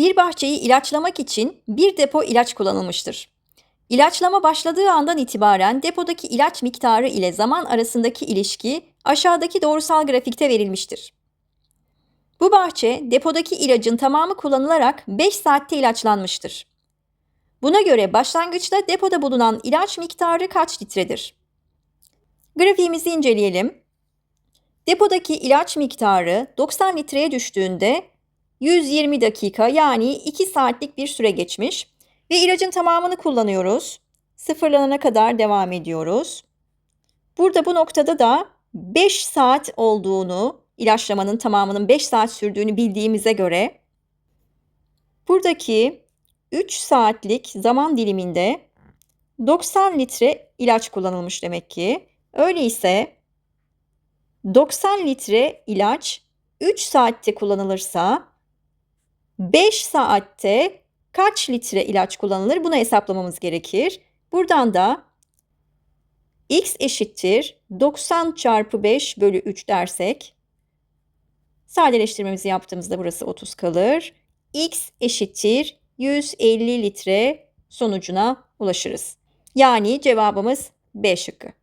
Bir bahçeyi ilaçlamak için bir depo ilaç kullanılmıştır. İlaçlama başladığı andan itibaren depodaki ilaç miktarı ile zaman arasındaki ilişki aşağıdaki doğrusal grafikte verilmiştir. Bu bahçe depodaki ilacın tamamı kullanılarak 5 saatte ilaçlanmıştır. Buna göre başlangıçta depoda bulunan ilaç miktarı kaç litredir? Grafiğimizi inceleyelim. Depodaki ilaç miktarı 90 litreye düştüğünde 120 dakika yani 2 saatlik bir süre geçmiş ve ilacın tamamını kullanıyoruz. Sıfırlanana kadar devam ediyoruz. Burada bu noktada da 5 saat olduğunu, ilaçlamanın tamamının 5 saat sürdüğünü bildiğimize göre buradaki 3 saatlik zaman diliminde 90 litre ilaç kullanılmış demek ki. Öyleyse 90 litre ilaç 3 saatte kullanılırsa 5 saatte kaç litre ilaç kullanılır? Bunu hesaplamamız gerekir. Buradan da x eşittir 90 çarpı 5 bölü 3 dersek sadeleştirmemizi yaptığımızda burası 30 kalır. x eşittir 150 litre sonucuna ulaşırız. Yani cevabımız B şıkkı.